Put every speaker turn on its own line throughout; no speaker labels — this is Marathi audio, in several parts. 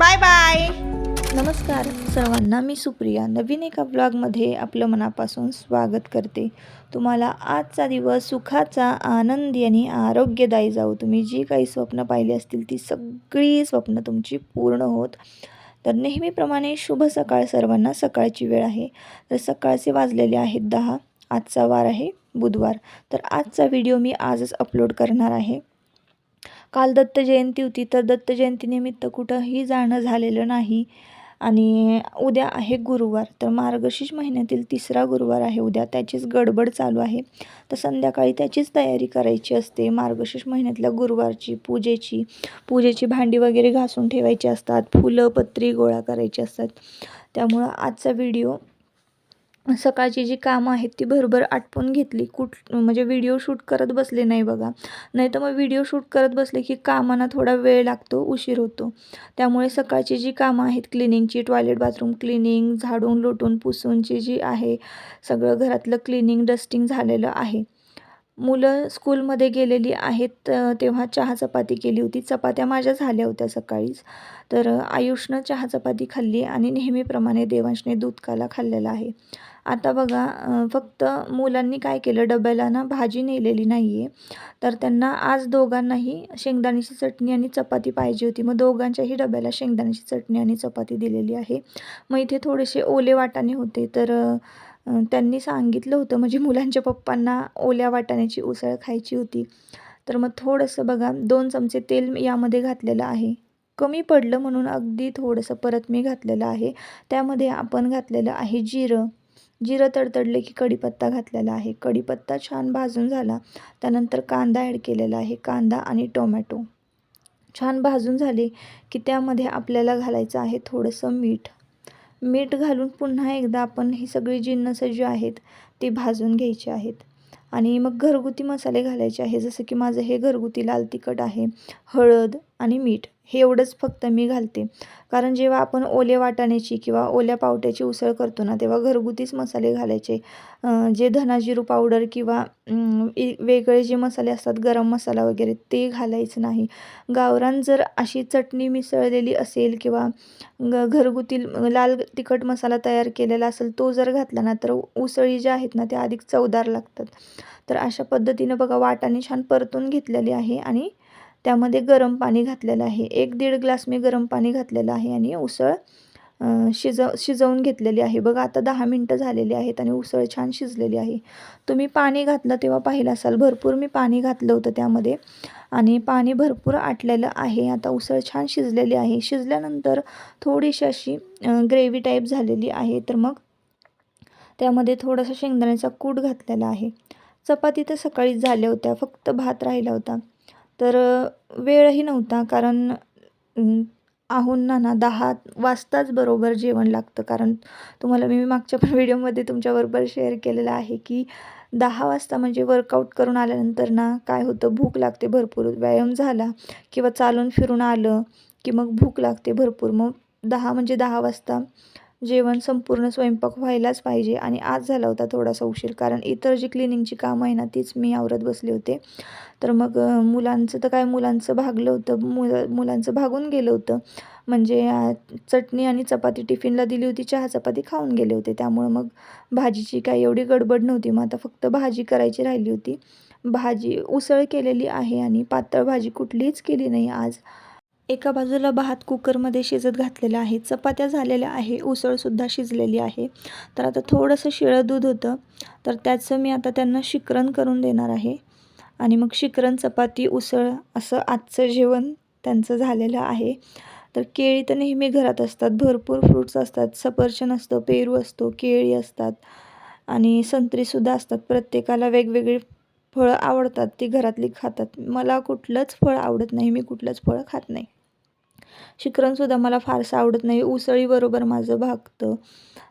बाय बाय
नमस्कार सर्वांना मी सुप्रिया. नवीन एका ब्लॉगमध्ये आपलं मनापासून स्वागत करते. तुम्हाला आजचा दिवस सुखाचा आनंदी आणि आरोग्यदायी जाऊ तुम्ही जी काही स्वप्न पाहिली असतील ती सगळी स्वप्न तुमची पूर्ण होत. तर नेहमीप्रमाणे शुभ सकाळ सर्वांना. सकाळची वेळ आहे. तर सकाळचे वाजलेले आहेत दहा. आजचा वार आहे बुधवार. तर आजचा व्हिडिओ मी आजच अपलोड करणार आहे. काल दत्त जयंती होती तर दत्त जयंतीनिमित्त कुठंही जाणं झालेलं नाही. आणि उद्या आहे गुरुवार तर मार्गशीर्ष महिन्यातील तिसरा गुरुवार आहे उद्या. त्याचीच गडबड चालू आहे. तर संध्याकाळी त्याचीच तयारी करायची असते. मार्गशीर्ष महिन्यातल्या गुरुवारची पूजेची पूजेची भांडी वगैरे घासून ठेवायची असतात. फुलं पत्री गोळा करायची असतात. त्यामुळं आजचा व्हिडिओ सकाळची जी कामं आहेत ती भरभर आटपून घेतली. कुठ म्हणजे व्हिडिओ शूट करत बसले नाही बघा. नाही तर मग व्हिडिओ शूट करत बसले की कामांना थोडा वेळ लागतो उशीर होतो. त्यामुळे सकाळची जी कामं आहेत क्लिनिंगची टॉयलेट बाथरूम क्लिनिंग झाडून लोटून पुसूनची जी आहे सगळं घरातलं क्लिनिंग डस्टिंग झालेलं आहे. मुलं स्कूलमध्ये गेलेली आहेत तेव्हा चहा चपाती केली होती. चपात्या माझ्या झाल्या होत्या सकाळीच. तर आयुषनं चहा चपाती खाल्ली आणि नेहमीप्रमाणे देवांशने दूधकाला खाल्लेला आहे. आता बघा फक्त मुलांनी काय केलं? डब्याला ना भाजी नेलेली नाही आहे तर त्यांना आज दोघांनाही शेंगदाण्याची चटणी आणि चपाती पाहिजे होती. मग दोघांच्याही डब्याला शेंगदाण्याची चटणी आणि चपाती दिलेली आहे. मग इथे थोडेसे ओले वाटाणे होते. तर त्यांनी सांगितलं होतं म्हणजे मुलांच्या पप्पांना ओल्या वाटाण्याची उसळ खायची होती. तर मग थोडंसं बघा दोन चमचे तेल यामध्ये घातलेलं आहे. कमी पडलं म्हणून अगदी थोडंसं परत मी घातलेलं आहे. त्यामध्ये आपण घातलेलं आहे जिरं. जिरं तडतडले की कढीपत्ता घातलेला आहे. कढीपत्ता छान भाजून झाला. त्यानंतर कांदा ॲड केलेला आहे. कांदा आणि टोमॅटो. छान भाजून झाले की त्यामध्ये आपल्याला घालायचं आहे थोडंसं मीठ. मीठ घालून पुन्हा एकदा आपण ही सगळी जिन्नस जी आहेत ती भाजून घ्यायची आहेत. आणि मग घरगुती मसाले घालायचे आहे. जसं की माझं हे घरगुती लाल तिखट आहे. हळद आणि मीठ. हे एवढंच फक्त मी घालते. कारण जेव्हा आपण ओले वाटाण्याची किंवा ओल्या पावट्याची उसळ करतो ना तेव्हा घरगुतीच मसाले घालायचे. जे धनाजिरू पावडर किंवा इ- वेगळे जे मसाले असतात गरम मसाला वगैरे ते घालायचं नाही. गावरान जर अशी चटणी मिसळलेली असेल किंवा ग घरगुती लाल तिखट मसाला तयार केलेला असेल तो जर घातला ना तर उसळी ज्या आहेत ना त्या अधिक चवदार लागतात. तर अशा पद्धतीनं बघा वाटाणे छान परतून घेतलेली आहे आणि त्यामध्ये गरम पाणी घातलेलं आहे. एक दीड ग्लास मी गरम पाणी घातलेलं आहे आणि उसळ शिजव शिजवून घेतलेली आहे. बघा आता दहा मिनटं झालेली आहेत आणि उसळ छान शिजलेली आहे. तुम्ही पाणी घातलं तेव्हा पाहिलं असाल. भरपूर मी पाणी घातलं होतं त्यामध्ये आणि पाणी भरपूर आटलेलं आहे. आता उसळ छान शिजलेली आहे. शिजल्यानंतर थोडीशी अशी ग्रेव्ही टाईप झालेली आहे. तर मग त्यामध्ये थोडासा शेंगदाण्याचा कूट घातलेला आहे. चपाती तर सकाळीच झाल्या होत्या. फक्त भात राहिला होता. तर वेळही नव्हता कारण आहोंना ना दहा वाजताच बरोबर जेवण लागतं. कारण तुम्हाला मी मागच्या पण व्हिडिओमध्ये तुमच्याबरोबर शेअर केलेलं आहे की दहा वाजता म्हणजे वर्कआउट करून आल्यानंतर ना काय होतं भूक लागते भरपूर. व्यायाम झाला किंवा चालून फिरून आलं की मग भूक लागते भरपूर. मग दहा म्हणजे दहा वाजता जेवण संपूर्ण स्वयंपाक व्हायलाच पाहिजे आणि आज झाला होता थोडासा उशीर. कारण इतर जी क्लिनिंगची कामं आहे ना तीच मी आवरत बसले होते. तर मग मुलांचं तर काय मुलांचं भागलं होतं. मुलं मुलांचं भागून गेलं होतं. म्हणजे चटणी आणि चपाती टिफिनला दिली होती. चहा चपाती खाऊन गेले होते. त्यामुळं मग भाजीची काही एवढी गडबड नव्हती. मग आता फक्त भाजी करायची राहिली होती. भाजी उसळ केलेली आहे आणि पातळ भाजी कुठलीच केली नाही आज. एका बाजूला भात कुकरमध्ये शिजत घातलेला आहे. चपात्या झालेल्या आहे. उसळसुद्धा शिजलेली आहे. तर आता थोडंसं शिळं दूध होतं. तर त्याचं मी आता त्यांना शिकरण करून देणार आहे. आणि मग शिकरण चपाती उसळ असं आजचं जेवण त्यांचं झालेलं आहे. तर केळी तर नेहमी घरात असतात. भरपूर फ्रूट्स असतात. सफरचंद असतं पेरू असतो केळी असतात. आणि संत्रीसुद्धा असतात. प्रत्येकाला वेगवेगळी फळं आवडतात. ती घरातली खातात. मला कुठलंच फळ आवडत नाही. मी कुठलंच फळं खात नाही. शिकरणसुद्धा मला फारसं आवडत नाही. उसळीबरोबर माझं भागतं.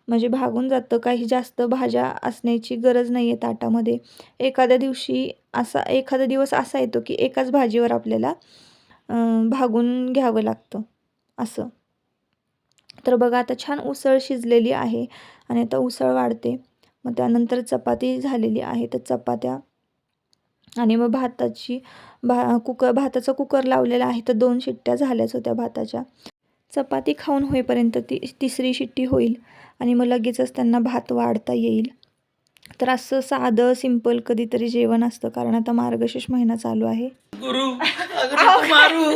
म्हणजे भागून जातं. काही जास्त भाज्या असण्याची गरज नाही आहे ताटामध्ये. एखाद्या दिवशी असा एखादा दिवस असा येतो की एकाच भाजीवर आपल्याला भागून घ्यावं लागतं. असं. तर बघा आता छान उसळ शिजलेली आहे आणि आता उसळ वाढते. मग त्यानंतर चपाती झालेली आहे. तर चपात्या आणि मग भाताची भा कुकर भाताचा कुकर लावलेला आहे तर दोन शिट्ट्या झाल्याच होत्या भाताच्या. चपाती खाऊन होईपर्यंत ती तिसरी शिट्टी होईल आणि मग लगेचच त्यांना भात वाढता येईल. तर असं साधं सिंपल कधीतरी जेवण असतं कारण आता मार्गशीर्ष महिना चालू आहे.
गुरु मारू.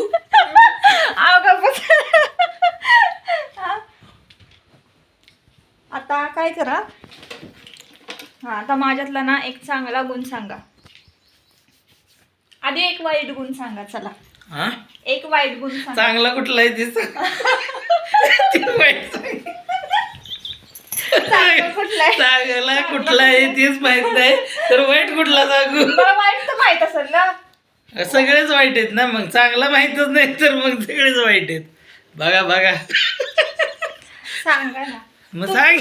आता काय करा? हा आता माझ्यातला ना एक चांगला गुण सांगा. आधी एक वाईट गुण सांगा चला.
हा?
एक वाईट गुण सांगा.
चांगला कुठला आहे ते सांग. ते वाईट सांग.
चांगला कुठला आहे?
चांगला कुठला आहे तेच माहीत नाही तर वाईट कुठला सांगू?
मला वाईट तर माहीत असेल ना.
सगळेच वाईट आहेत ना मग चांगला माहितच नाही तर मग सगळेच वाईट आहेत. बघा बघा.
सांगा ना.
मग सांग.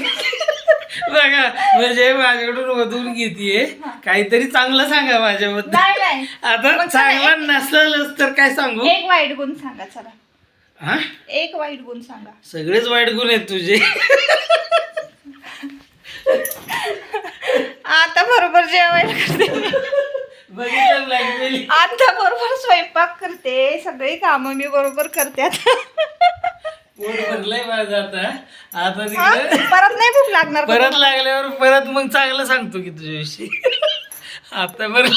बघा म्हणजे माझ्याकडून वधून घेतीये. काहीतरी चांगलं सांगा माझ्याबद्दल
नाही नाही.
आता
मग
चांगला नसलंच तर काय सांगू?
एक वाईट गुण सांगा चला.
हा?
एक वाईट गुण सांगा.
सगळेच वाईट गुण आहेत तुझे.
आता बरोबर जेवायला करते
बघितलं.
आता बरोबर स्वयंपाक करते सगळी कामं मी बरोबर करते आता.
पोट भरलंय माझं आता आता
हा?
तिकडे
परत नाही भूक लागणार का?
परत लागल्यावर परत मग चांगलं सांगतो की तुझ्याविषयी. आता बरं.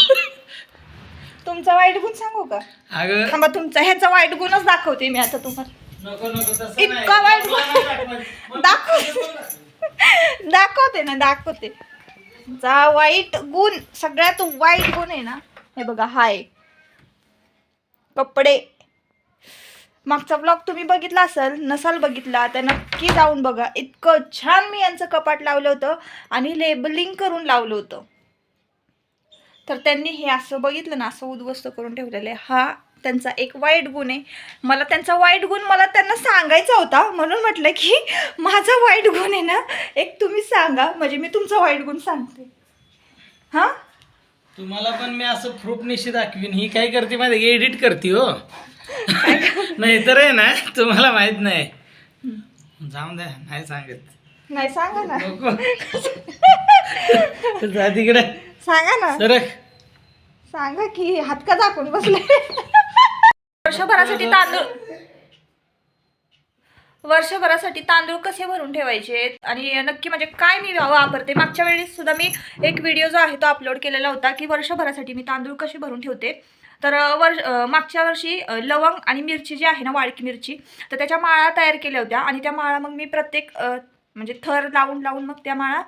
तुमचा वाईट गुण सांगू का?
अगं.
थांबा तुमचा ह्याचा वाईट गुणच दाखवते मी आता तुम्हाला.
नको नको तसं
इतका. वाईट
दाखवायचं.
दाखवते दाखवते ना दाखवते. जा वाईट गुण सगळ्यात वाईट गुण आहे ना हे बघा हाय. कपडे. मागचा ब्लॉग तुम्ही बघितला असेल नसाल बघितला तर नक्की जाऊन बघा. इतकं छान मी यांचं कपाट लावलं होतं आणि लेबलिंग करून लावलं होतं. तर त्यांनी हे असं बघितलं ना असं उद्ध्वस्त करून ठेवलेलं आहे. हा त्यांचा एक वाईट गुण आहे. मला त्यांचा वाईट गुण मला त्यांना सांगायचा होता. म्हणून म्हटलं की माझा वाईट गुण आहे ना एक तुम्ही सांगा. म्हणजे मी तुमचा वाईट गुण सांगते. हां?
तुम्हाला पण मी असं प्रूफ निश्चित दाखवीन. ही काय करते माहिती एडिट करते हो. नाही तर आहे ना तुम्हाला माहीत नाही. जाऊन द्या नाही सांगत.
नाही सांगा ना.
नको. जा तिकडे.
सांगा ना.
सरक.
सांगा की हात का दाखवून बसले. वर्षभरासाठी तांदूळ वर्षभरासाठी तांदूळ कसे भरून ठेवायचे? आणि नक्की म्हणजे काय मी वापरते? मागच्या वेळेस सुद्धा मी एक व्हिडिओ जो आहे तो अपलोड केलेला होता की वर्षभरासाठी मी तांदूळ कसे भरून ठेवते? तर वर्ष मागच्या वर्षी लवंग आणि मिरची जी आहे ना वाळकी मिरची तर त्याच्या माळा तयार केल्या होत्या. आणि त्या माळा मग मी प्रत्येक म्हणजे थर लावून लावून मग त्या माळा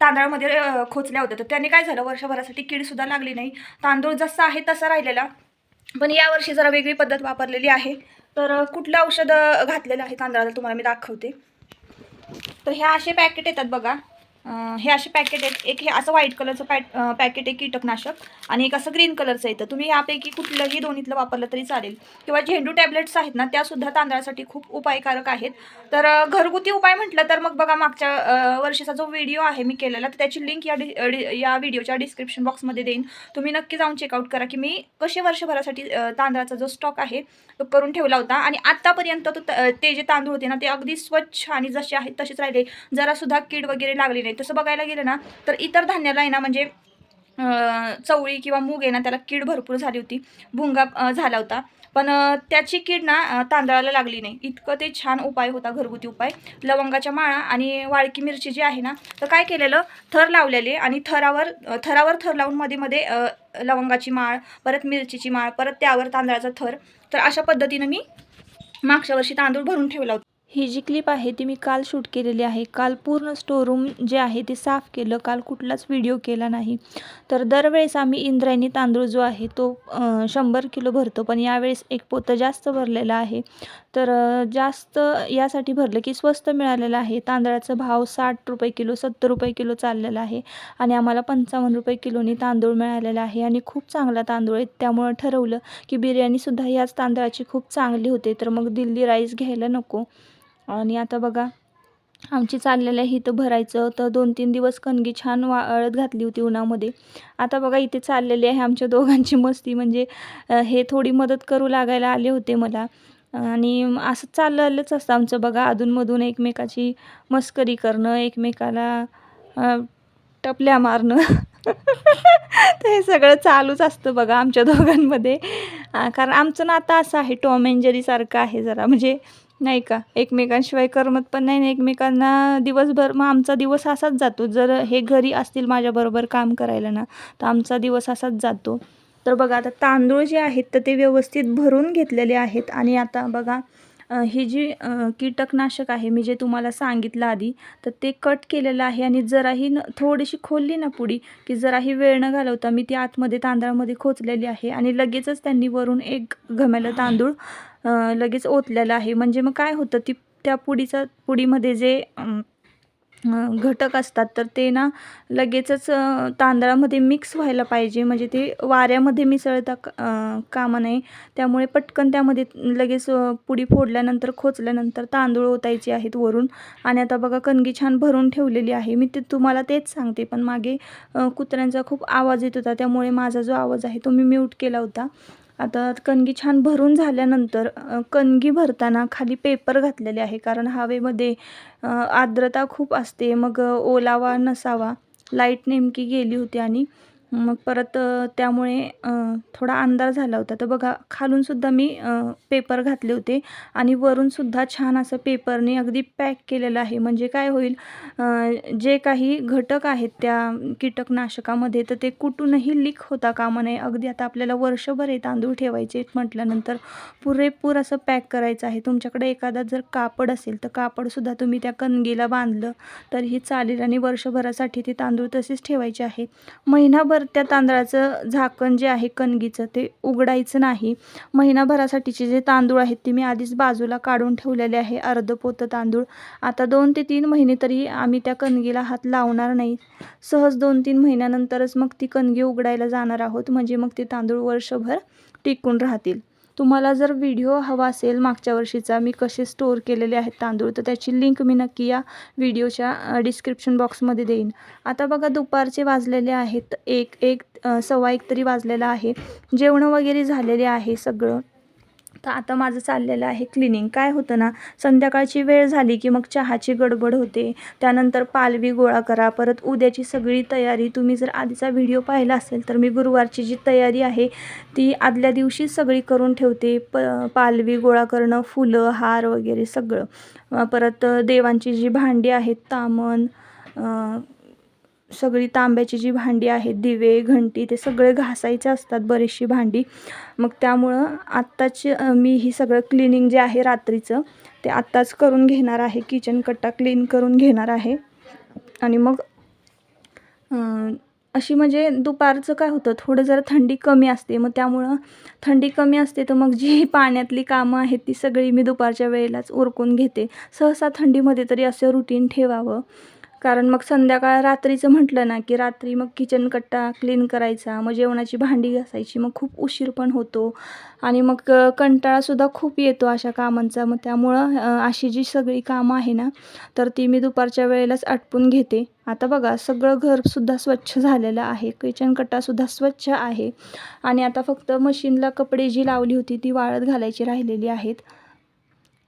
तांदळामध्ये खोचल्या होत्या. तर त्याने काय झालं? वर्षभरासाठी कीडसुद्धा लागली नाही. तांदूळ जसा आहे तसा राहिलेला. पण यावर्षी जरा वेगळी पद्धत वापरलेली आहे. तर कुठलं औषध घातलेलं आहे तांदळाला तुम्हाला मी दाखवते. तर ह्या असे पॅकेट येतात बघा. हे असे पॅकेट आहेत. एक हे असं व्हाईट कलरचं पॅट पॅकेट आहे कीटकनाशक आणि एक असं ग्रीन कलरचं येतं तुम्ही यापैकी कुठलंही दोन्हीतलं वापरलं तरी चालेल. किंवा झेंडू टॅबलेट्स आहेत ना त्यासुद्धा तांदळासाठी खूप उपायकारक आहेत. तर घरगुती उपाय म्हटलं तर मग बघा मागच्या वर्षाचा वर्षीचा जो व्हिडिओ आहे मी केलेला तर त्याची लिंक या डि या व्हिडिओच्या डिस्क्रिप्शन बॉक्समध्ये देईन. तुम्ही नक्की जाऊन चेकआउट करा की मी कसे वर्षभरासाठी तांदळाचा जो स्टॉक आहे तो करून ठेवला होता. आणि आत्तापर्यंत तो त- ते जे तांदूळ होते ना ते अगदी स्वच्छ आणि जसे आहेत तसेच राहिले. जरासुद्धा कीड वगैरे लागली नाही. तसं बघायला गेलं ना तर इतर धान्याला आहे ना म्हणजे चवळी किंवा मूग आहे ना त्याला कीड भरपूर झाली होती. भुंगा झाला होता. पण त्याची कीड ना तांदळाला लागली नाही. इतकं ते छान उपाय होता घरगुती उपाय. लवंगाच्या माळा आणि वाळकी मिरची जी आहे ना तर काय केलेलं थर लावलेले आणि थरावर थरावर थर लावून मध्ये मध्ये लवंगाची माळ परत मिरचीची माळ परत त्यावर तांदळाचा थर. तर अशा पद्धतीनं मी मागच्या वर्षी तांदूळ भरून ठेवला होता. ही जी क्लिप आहे ती मी काल शूट केलेली आहे. काल पूर्ण स्टोरूम जे आहे ते साफ केलं. काल कुठलाच व्हिडिओ केला नाही. तर दरवेळेस आम्ही इंद्रायणी तांदूळ जो आहे तो शंभर किलो भरतो. पण यावेळेस एक पोतं जास्त भरलेला आहे. तर जास्त यासाठी भरलं की स्वस्त मिळालेलं आहे. तांदळाचा भाव साठ रुपये किलो सत्तर रुपये किलो चाललेला आहे. आणि आम्हाला पंचावन्न रुपये किलोनी तांदूळ मिळालेला आहे. आणि खूप चांगला तांदूळ आहे. त्यामुळं ठरवलं की बिर्याणीसुद्धा याच तांदळाची खूप चांगली होते. तर मग दिल्ली राईस घ्यायला नको. आणि आता बघा आमची चाललेलं आहे इथं भरायचं तर दोन तीन दिवस कणगी छान वाळत घातली होती उन्हामध्ये. आता बघा इथे चाललेली आहे आमच्या दोघांची मस्ती. म्हणजे हे थोडी मदत करू लागायला आले होते मला. आणि असं चाललेलंच असतं आमचं बघा. अधूनमधून एकमेकाची मस्करी करणं एकमेकाला टपल्या मारणं. तर हे सगळं चालूच असतं बघा आमच्या दोघांमध्ये. कारण आमचं नातं असं आहे. टॉम अँड जेरीसारखं आहे जरा. म्हणजे नाही का? एकमेकांशिवाय करमत पण नाही आणि एकमेकांना दिवसभर मग आमचा दिवस असाच जातो. जर हे घरी असतील माझ्याबरोबर काम करायला ना तर आमचा दिवस असाच जातो. तर बघा आता तांदूळ जे आहेत तर ते व्यवस्थित भरून घेतलेले आहेत. आणि आता बघा ही जी कीटकनाशक आहे मी जे तुम्हाला सांगितलं आधी तर ते कट केलेलं आहे आणि जराही न थोडीशी खोलली ना पुडी की जराही वेळ न घालवता मी ती आतमध्ये तांदळामध्ये खोचलेली आहे आणि लगेचच त्यांनी वरून एक घमेलं तांदूळ लगेच ओतलेलं आहे. म्हणजे मग काय होतं ती त्या पुडीचा पुडीमध्ये जे घटक असतात तर ते ना लगेचच तांदळामध्ये मिक्स व्हायला पाहिजे. म्हणजे ते वाऱ्यामध्ये मिसळता क- कामा नये. त्यामुळे पटकन त्यामध्ये लगेच पुडी फोडल्यानंतर खोचल्यानंतर तांदूळ ओतायचे आहेत वरून. आणि आता बघा कणगी छान भरून ठेवलेली आहे. मी ते तुम्हाला तेच सांगते. पण मागे कुत्र्यांचा खूप आवाज येत होता. त्यामुळे माझा जो आवाज आहे तो मी म्यूट केला होता. आता कणगी छान भरून झाल्यानंतर कणगी भरताना खाली पेपर घातलेले आहे कारण हवेमध्ये आर्द्रता खूप असते. मग ओलावा नसावा. लाइट नेमकी गेली होती आणि मग परत त्यामुळे थोडा अंधार झाला होता. तर बघा खालूनसुद्धा मी पेपर घातले होते आणि वरूनसुद्धा छान असं पेपरने अगदी पॅक केलेलं आहे. म्हणजे काय होईल जे काही घटक आहेत त्या कीटकनाशकामध्ये तर ते कुठूनही लीक होता कामा नये. अगदी आता आपल्याला वर्षभर हे तांदूळ ठेवायचे म्हटल्यानंतर पुरेपूर असं पॅक करायचं आहे. तुमच्याकडे एखादा जर कापड असेल तर कापडसुद्धा तुम्ही त्या कणगीला बांधलं तरीही चालेल आणि वर्षभरासाठी ते तांदूळ तसेच ठेवायचे आहे. महिनाभर त्या तांदळाचं झाकण जे आहे कणगीचं ते उघडायचं नाही. महिनाभरासाठीचे जे तांदूळ आहेत ते मी आधीच बाजूला काढून ठेवलेले आहे अर्ध पोतं तांदूळ. आता दोन ते तीन महिने तरी आम्ही त्या कणगीला हात लावणार नाही. सहज दोन तीन महिन्यानंतरच मग ती कणगी उघडायला जाणार आहोत म्हणजे मग ते तांदूळ वर्षभर टिकून राहतील. तुम्हाला जर व्हिडिओ हवा असेल मागच्या वर्षीचा मी कसे स्टोअर केलेले आहेत तांदूळ तर त्याची लिंक मी नक्की या व्हिडिओच्या डिस्क्रिप्शन बॉक्समध्ये देईन. आता बघा दुपारचे वाजलेले आहेत. एक एक सव्वा एक तरी वाजलेला आहे. जेवणं वगैरे झालेले आहे सगळं. तर आता माझं चाललेलं आहे क्लिनिंग काय होतं ना संध्याकाळची वेळ झाली की मग चहाची गडबड होते. त्यानंतर पालवी गोळा करा. परत उद्याची सगळी तयारी. तुम्ही जर आधीचा व्हिडिओ पाहिला असेल तर मी गुरुवारची जी तयारी आहे ती आदल्या दिवशी सगळी करून ठेवते. प पालवी गोळा करणं फुलं हार वगैरे सगळं. परत देवांची जी भांडी आहेत तामण सगळी तांब्याची जी भांडी आहेत दिवे घंटी ते सगळे घासायचे असतात बरीचशी भांडी. मग त्यामुळं आत्ताची मी ही सगळं क्लिनिंग जे आहे रात्रीचं ते आत्ताच करून घेणार आहे. किचन कट्टा क्लीन करून घेणार आहे. आणि मग अशी म्हणजे दुपारचं काय होतं थोडं जरा थंडी कमी असते. मग त्यामुळं थंडी कमी असते तर मग जी पाण्यातली कामं आहेत ती सगळी मी दुपारच्या वेळेलाच उरकून घेते. सहसा थंडीमध्ये तरी असं रुटीन ठेवावं. कारण मग संध्याकाळ रात्रीचं म्हटलं ना की रात्री मग किचन कट्टा क्लीन करायचा मग जेवणाची भांडी घासायची मग खूप उशीर पण होतो. आणि मग कंटाळासुद्धा खूप येतो अशा कामांचा. मग त्यामुळं अशी जी सगळी कामं आहे ना तर ती मी दुपारच्या वेळेलाच आटपून घेते. आता बघा सगळं घरसुद्धा स्वच्छ झालेलं आहे. किचन कट्टासुद्धा स्वच्छ आहे. आणि आता फक्त मशीनला कपडे जी लावली होती ती वाळत घालायची राहिलेली आहेत.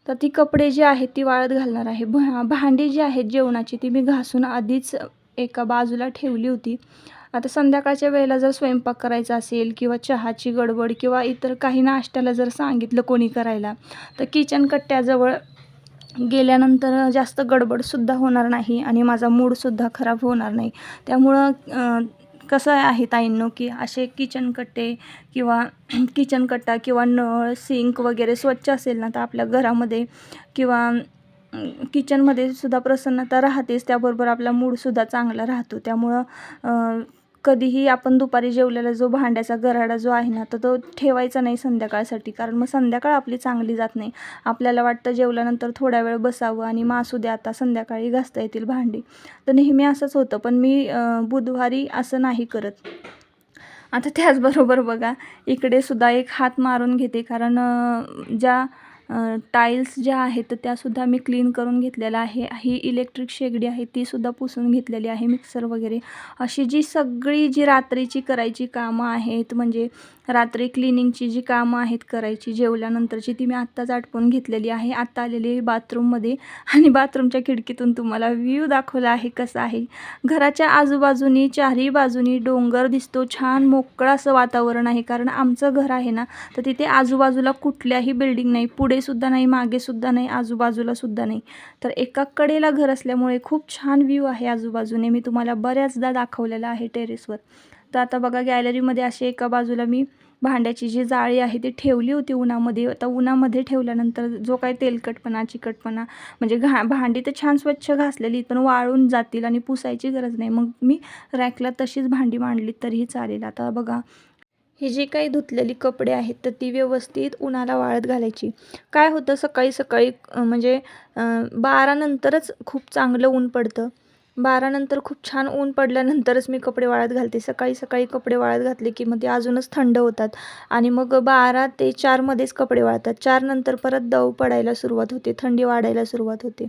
तर ती कपडे जी आहेत ती वाळत घालणार आहे. भ भांडी जी आहेत जेवणाची ती मी घासून आधीच एका बाजूला ठेवली होती. आता संध्याकाळच्या वेळेला जर स्वयंपाक करायचा असेल किंवा चहाची गडबड किंवा इतर काही नाश्त्याला जर सांगितलं कोणी करायला तर किचन कट्ट्याजवळ गेल्यानंतर जास्त गडबडसुद्धा होणार नाही आणि माझा मूडसुद्धा खराब होणार नाही. त्यामुळं कसं आहे ताईंनो की असे किचन कट्टे किंवा किचन कट्टा किंवा नळ सिंक वगैरे स्वच्छ असेल ना तर आपल्या घरामध्ये किंवा किचनमध्ये सुद्धा प्रसन्नता राहतेच. त्याबरोबर आपला मूडसुद्धा चांगला राहतो. त्यामुळं कधीही आपण दुपारी जेवलेला जो भांड्याचा गराडा जो आहे ना तर तो ठेवायचा नाही संध्याकाळसाठी. कारण मग संध्याकाळ आपली चांगली जात नाही. आपल्याला वाटतं जेवल्यानंतर थोड्या वेळ बसावं आणि मासू द्या आता संध्याकाळी घासता येतील भांडी. तर नेहमी असंच होतं. पण मी बुधवारी असं नाही करत. आता त्याचबरोबर बघा इकडे सुद्धा एक हात मारून घेते. कारण ज्या टाईल्स ज्या आहेत तर त्यासुद्धा मी क्लीन करून घेतलेल्या आहे. ही इलेक्ट्रिक शेगडी आहे तीसुद्धा पुसून घेतलेली आहे मिक्सर वगैरे. अशी जी सगळी जी रात्रीची करायची कामं आहेत म्हणजे रात्री क्लिनिंगची जी कामं आहेत करायची जेवल्यानंतरची ती मी आत्ताच आटपून घेतलेली आहे. आत्ता आलेली बाथरूममध्ये आणि बाथरूमच्या खिडकीतून तुम्हाला व्ह्यू दाखवला आहे कसा आहे. घराच्या आजूबाजूनी चारही बाजूनी डोंगर दिसतो. छान मोकळं असं वातावरण आहे कारण आमचं घर आहे ना तर तिथे आजूबाजूला कुठल्याही बिल्डिंग नाही. पुढे सुद्धा नाही मागे सुद्धा नाही आजूबाजूला सुद्धा नाही. तर एका कडेला घर असल्यामुळे खूप छान व्ह्यू आहे आजूबाजूने. मी तुम्हाला बऱ्याचदा दाखवलेला आहे टेरेसवर तर आता बघा गॅलरीमध्ये अशी एका बाजूला मी भांड्याची जी जाळी आहे ती ठेवली होती उन्हामध्ये. आता उन्हामध्ये ठेवल्यानंतर जो काही तेलकटपणा चिकटपणा म्हणजे घा भांडी तर छान स्वच्छ घासलेली पण वाळून जातील आणि पुसायची गरज नाही. मग मी रॅकला तशीच भांडी मांडली तरीही चालेल. आता बघा ही जी काही धुतलेली कपडे आहेत तर ती व्यवस्थित उन्हाला वाळत घालायची. काय होतं सकाळी सकाळी म्हणजे बारानंतरच खूप चांगलं ऊन पडतं. बारानंतर खूप छान ऊन पडल्यानंतरच मी कपडे वाळत घालते. सकाळी सकाळी कपडे वाळत घातले की मग ते अजूनच थंड होतात. आणि मग बारा ते चारमध्येच कपडे वाळतात. चारनंतर परत दव पडायला सुरुवात होते थंडी वाढायला सुरुवात होते.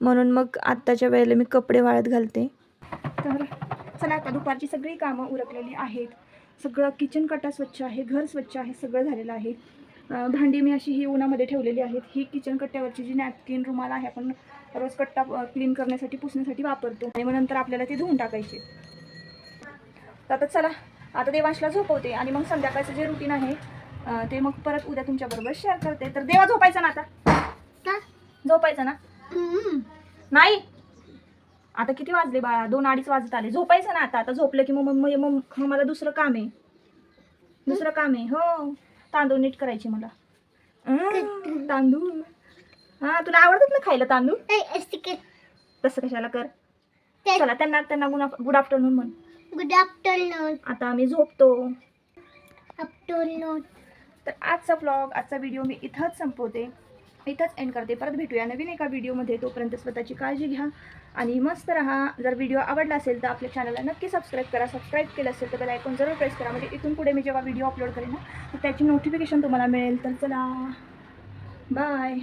म्हणून मग आत्ताच्या वेळेला मी कपडे वाळत घालते. तर चला आता दुपारची सगळी कामं उरकलेली आहेत. सगळं किचन कटा स्वच्छ आहे घर स्वच्छ आहे सगळं झालेलं आहे. भांडी मी अशी ही उन्हामध्ये ठेवलेली आहेत. ही किचन कट्ट्यावरची जी नॅपकिन रुमाल आहे आपण रोज कट्टा क्लीन करण्यासाठी पुसण्यासाठी वापरतो. आणि मग नंतर आपल्याला ते धुवून टाकायचे. तर आता चला आता देवांशला झोपवते आणि मग संध्याकाळचं जे रुटीन आहे ते मग परत उद्या तुमच्याबरोबर शेअर करते. तर देवा झोपायचा ना आता? झोपायचं ना? नाही. आता किती वाजले बाळा? दोन अडीच वाजत आले. झोपायचं ना आता? आता झोपलं की मग मग मला दुसरं काम आहे. दुसरं काम आहे. हो. तांदूळ नीट करायचे मला. तांदूळ? हा तुला आवडतात ना खायला तांदूळ? तसं कशाला कर? चला त्यांना त्यांना गुड आफ्टरनून म्हण.
Good afternoon.
आता आम्ही झोपतो.
आफ्टरनून.
तर आजचा ब्लॉग आजचा व्हिडिओ मी इथंच संपवते. इथंच एंड करते. परत भेटूया नवीन एका व्हिडिओमध्ये तोपर्यंत स्वतःची काळजी घ्या. आणि मस्त राहा. जर व्हिडिओ आवडला असेल तर आपल्या चॅनलला नक्की सबस्क्राईब करा. सबस्क्राईब केलं असेल तर बेल आयकॉन जरूर प्रेस करा. म्हणजे इथून पुढे मी जेव्हा व्हिडिओ अपलोड करेन ना तर त्याची नोटिफिकेशन तुम्हाला मिळेल. तर चला. बाय